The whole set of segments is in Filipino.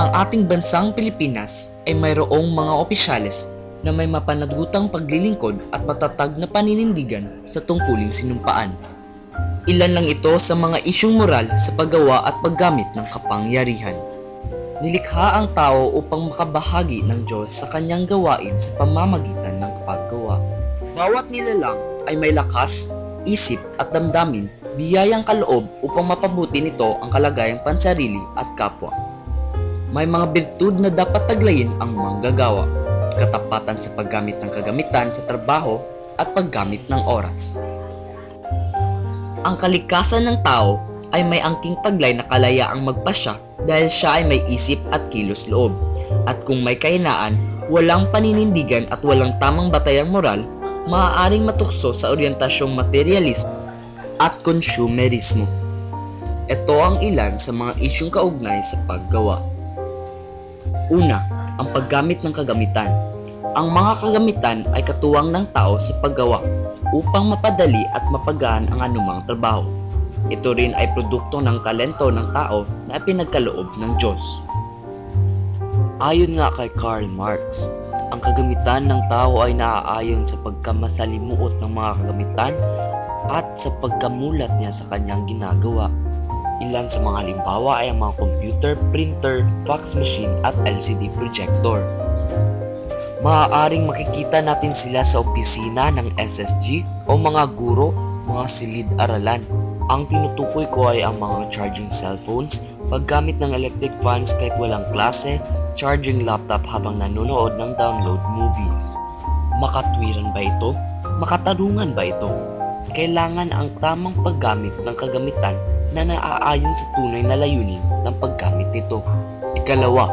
Ang ating bansang Pilipinas ay mayroong mga opisyales na may mapanagutang paglilingkod at matatag na paninindigan sa tungkuling sinumpaan. Ilan lang ito sa mga isyong moral sa paggawa at paggamit ng kapangyarihan. Nilikha ang tao upang makabahagi ng Diyos sa kanyang gawain sa pamamagitan ng paggawa. Bawat nilalang ay may lakas, isip at damdamin, biyayang kaloob upang mapabuti nito ang kalagayang pansarili at kapwa. May mga birtud na dapat taglayin ang manggagawa, katapatan sa paggamit ng kagamitan sa trabaho at paggamit ng oras. Ang kalikasan ng tao ay may angking taglay na kalayaang magpasya dahil siya ay may isip at kilos loob. At kung may kahinaan, walang paninindigan at walang tamang batayang moral, maaaring matukso sa orientasyong materialismo at consumerismo. Ito ang ilan sa mga isyong kaugnay sa paggawa. Una, ang paggamit ng kagamitan. Ang mga kagamitan ay katuwang ng tao sa paggawa upang mapadali at mapagaan ang anumang trabaho. Ito rin ay produkto ng talento ng tao na pinagkaloob ng Diyos. Ayon nga kay Karl Marx, ang kagamitan ng tao ay naaayon sa pagkamasalimuot ng mga kagamitan at sa pagkamulat niya sa kanyang ginagawa. Ilan sa mga halimbawa ay ang mga computer, printer, fax machine at LCD projector. Maaaring makikita natin sila sa opisina ng SSG o mga guro, mga silid-aralan. Ang tinutukoy ko ay ang mga charging cellphones, paggamit ng electric fans kahit walang klase, charging laptop habang nanonood ng download movies. Makatwiran ba ito? Makatarungan ba ito? Kailangan ang tamang paggamit ng kagamitan na naaayon sa tunay na layunin ng paggamit nito. Ikalawa,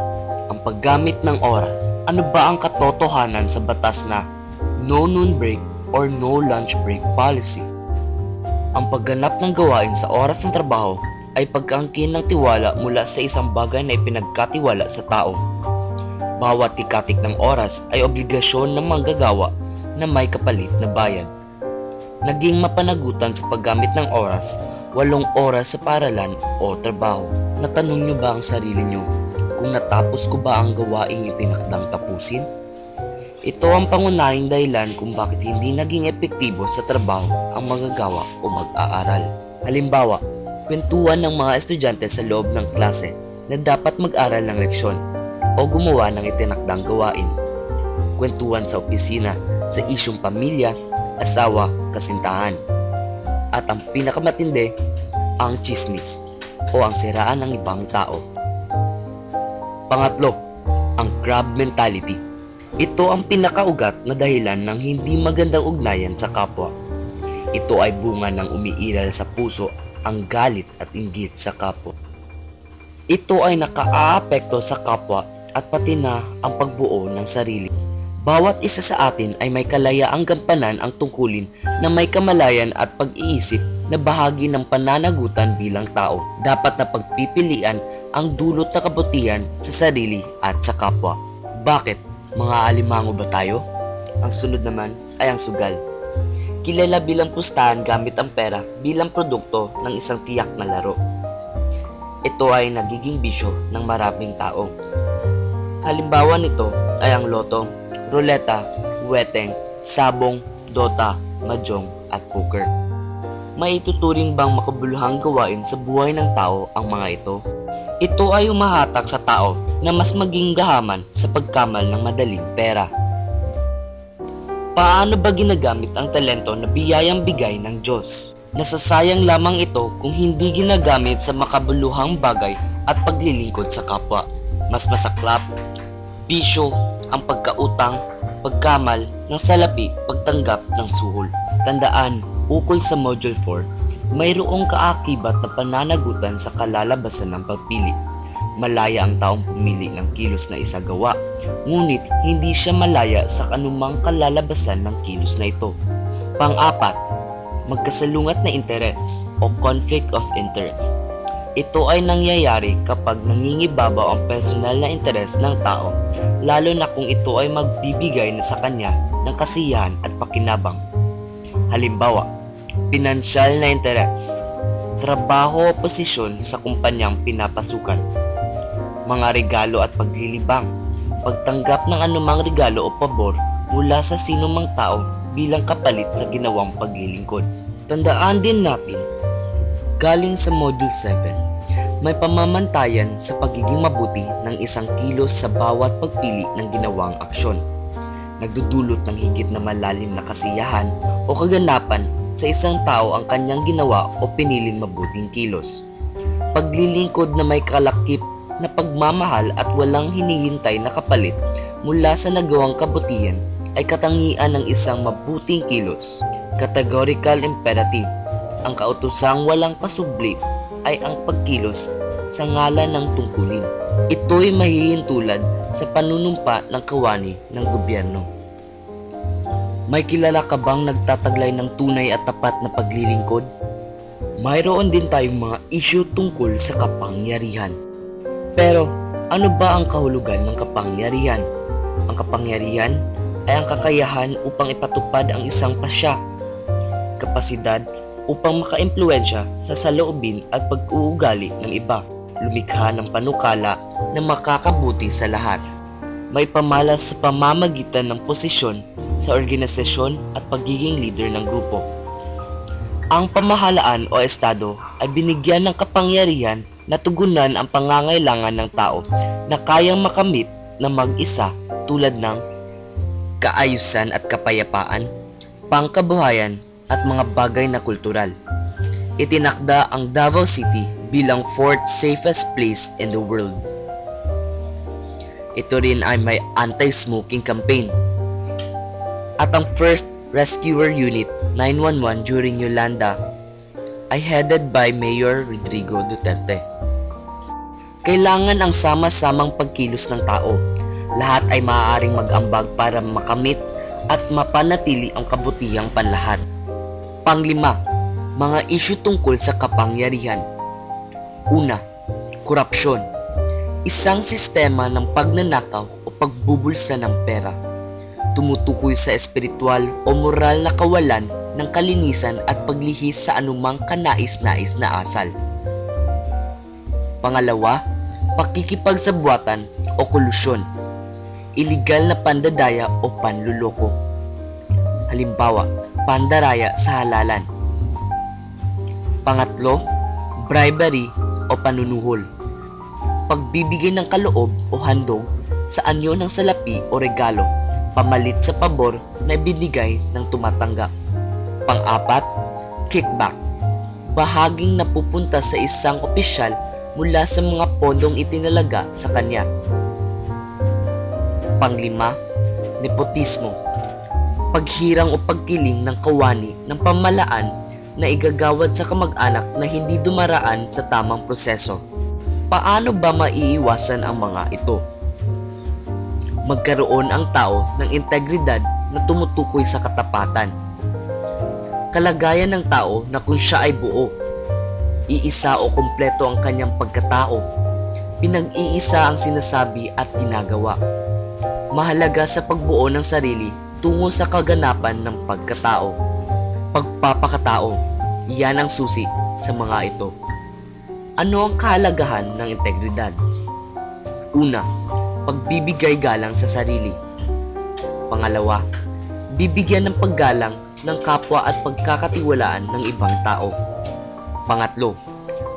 ang paggamit ng oras. Ano ba ang katotohanan sa batas na no noon break or no lunch break policy? Ang pagganap ng gawain sa oras ng trabaho ay pagkaangkin ng tiwala mula sa isang bagay na ipinagkatiwala sa tao. Bawat tikatik ng oras ay obligasyon ng manggagawa na may kapalit na bayad. Naging mapanagutan sa paggamit ng oras, walong oras sa paralan o trabaho. Natanong nyo ba ang sarili nyo kung natapos ko ba ang gawain yung tinakdang tapusin? Ito ang pangunahing dahilan kung bakit hindi naging epektibo sa trabaho ang magagawa o mag-aaral. Halimbawa, kwentuhan ng mga estudyante sa loob ng klase na dapat mag-aral ng leksyon o gumawa ng itinakdang gawain. Kwentuhan sa opisina sa isyong pamilya, asawa, kasintahan. At ang pinakamatindi, ang chismis o ang siraan ng ibang tao. Pangatlo, ang crab mentality. Ito ang pinakaugat na dahilan ng hindi magandang ugnayan sa kapwa. Ito ay bunga ng umiiral sa puso ang galit at inggit sa kapwa. Ito ay nakaaapekto sa kapwa at pati na ang pagbuo ng sarili. Bawat isa sa atin ay may kalayaang gampanan ang tungkulin na may kamalayan at pag-iisip na bahagi ng pananagutan bilang tao. Dapat na pagpipilian ang dulot na kabutihan sa sarili at sa kapwa. Bakit? Mga alimango ba tayo? Ang sunod naman ay ang sugal. Kilala bilang pustahan gamit ang pera bilang produkto ng isang tiyak na laro. Ito ay nagiging bisyo ng maraming tao. Halimbawa nito ay ang loto, ruleta, weteng, sabong, dota, mahjong at poker. May ituturing bang makabuluhang gawain sa buhay ng tao ang mga ito? Ito ay umahatak sa tao na mas maging gahaman sa pagkamal ng madaling pera. Paano ba ginagamit ang talento na biyayang bigay ng Diyos? Nasasayang lamang ito kung hindi ginagamit sa makabuluhang bagay at paglilingkod sa kapwa. Mas masaklap, bisyo, ang pagkautang, pagkamal ng salapi, pagtanggap ng suhol. Tandaan, ukol sa Module 4, mayroong kaakibat na pananagutan sa kalalabasan ng pagpili. Malaya ang taong pumili ng kilos na isagawa, ngunit hindi siya malaya sa kanumang kalalabasan ng kilos na ito. Pang-apat, magkasalungat na interes o conflict of interest. Ito ay nangyayari kapag nangingibabaw ang personal na interes ng tao, lalo na kung ito ay magbibigay na sa kanya ng kasiyahan at pakinabang. Halimbawa, pinansyal na interes, trabaho o posisyon sa kumpanyang pinapasukan, mga regalo at paglilibang, pagtanggap ng anumang regalo o pabor mula sa sinumang tao bilang kapalit sa ginawang paglilingkod. Tandaan din natin, galing sa Module 7, may pamamantayan sa pagiging mabuti ng isang kilos sa bawat pagpili ng ginawang aksyon. Nagdudulot ng higit na malalim na kasiyahan o kaganapan sa isang tao ang kanyang ginawa o piniling mabuting kilos. Paglilingkod na may kalakip na pagmamahal at walang hinihintay na kapalit mula sa nagawang kabutihan ay katangian ng isang mabuting kilos. Categorical imperative. Ang kautusang walang pasubli ay ang pagkilos sa ngalan ng tungkulin. Ito'y mahihintulad sa panunumpa ng kawani ng gobyerno. May kilala ka bang nagtataglay ng tunay at tapat na paglilingkod? Mayroon din tayong mga issue tungkol sa kapangyarihan. Pero ano ba ang kahulugan ng kapangyarihan? Ang kapangyarihan ay ang kakayahan upang ipatupad ang isang pasya, kapasidad upang makaimpluensya sa saloobin at pag-uugali ng iba, lumikha ng panukala na makakabuti sa lahat. May pamalas sa pamamagitan ng posisyon sa organisasyon at pagiging leader ng grupo. Ang pamahalaan o estado ay binigyan ng kapangyarihan na tugunan ang pangangailangan ng tao na kayang makamit na mag-isa tulad ng kaayusan at kapayapaan, pangkabuhayan at mga bagay na kultural. Itinakda ang Davao City bilang fourth safest place in the world. Ito rin ay may anti-smoking campaign. At ang first rescuer unit 911 during Yolanda ay headed by Mayor Rodrigo Duterte. Kailangan ang sama-samang pagkilos ng tao. Lahat ay maaaring mag-ambag para makamit at mapanatili ang kabutihang panlahat. Panglima, mga isyu tungkol sa kapangyarihan. Una, korupsyon. Isang sistema ng pagnanakaw o pagbubulsa ng pera. Tumutukoy sa espiritual o moral na kawalan ng kalinisan at paglihis sa anumang kanais-nais na asal. Pangalawa, pakikipagsabwatan o kolusyon. Iligal na pandadaya o panluloko. Halimbawa, pandaraya sa halalan. Pangatlo, bribery o panunuhol. Pagbibigay ng kaloob o handog sa anyo ng salapi o regalo pamalit sa pabor na binigay ng tumatanggap. Pang-apat, kickback. Bahaging napupunta sa isang opisyal mula sa mga pondong itinalaga sa kanya. Panglima, nepotismo. Paghirang o pagkiling ng kawani ng pamalaan na igagawad sa kamag-anak na hindi dumaraan sa tamang proseso. Paano ba maiiwasan ang mga ito? Magkaroon ang tao ng integridad na tumutukoy sa katapatan. Kalagayan ng tao na kung siya ay buo, iisa o kumpleto ang kanyang pagkatao, pinag-iisa ang sinasabi at ginagawa. Mahalaga sa pagbuo ng sarili tungo sa kaganapan ng pagkatao. Pagpapakatao, iyan ang susi sa mga ito. Ano ang kahalagahan ng integridad? Una, pagbibigay galang sa sarili. Pangalawa, bibigyan ng paggalang ng kapwa at pagkakatiwalaan ng ibang tao. Pangatlo,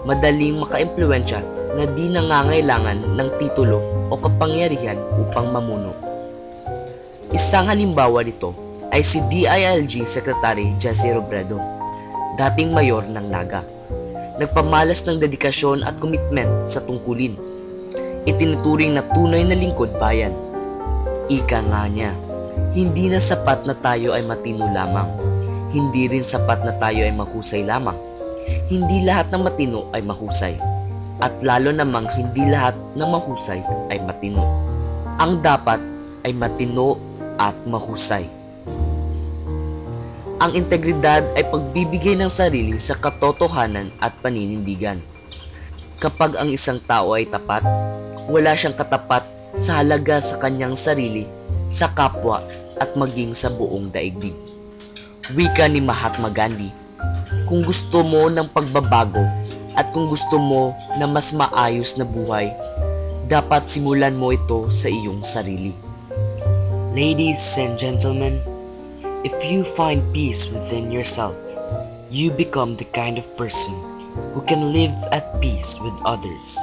madaling makaimpluensya na di nangangailangan ng titulo o kapangyarihan upang mamuno. Isang halimbawa nito ay si DILG Secretary Jesse Robredo, dating mayor ng Naga. Nagpamalas ng dedikasyon at komitment sa tungkulin. Itinuturing na tunay na lingkod bayan. Ika nga niya, hindi na sapat na tayo ay matino lamang. Hindi rin sapat na tayo ay mahusay lamang. Hindi lahat ng matino ay mahusay. At lalo namang hindi lahat ng mahusay ay matino. Ang dapat ay matino at mahusay. Ang integridad ay pagbibigay ng sarili sa katotohanan at paninindigan. Kapag ang isang tao ay tapat, wala siyang katapat sa halaga sa kanyang sarili, sa kapwa at maging sa buong daigdig. Wika ni Mahatma Gandhi, kung gusto mo ng pagbabago at kung gusto mo na mas maayos na buhay, dapat simulan mo ito sa iyong sarili. Ladies and gentlemen, if you find peace within yourself, you become the kind of person who can live at peace with others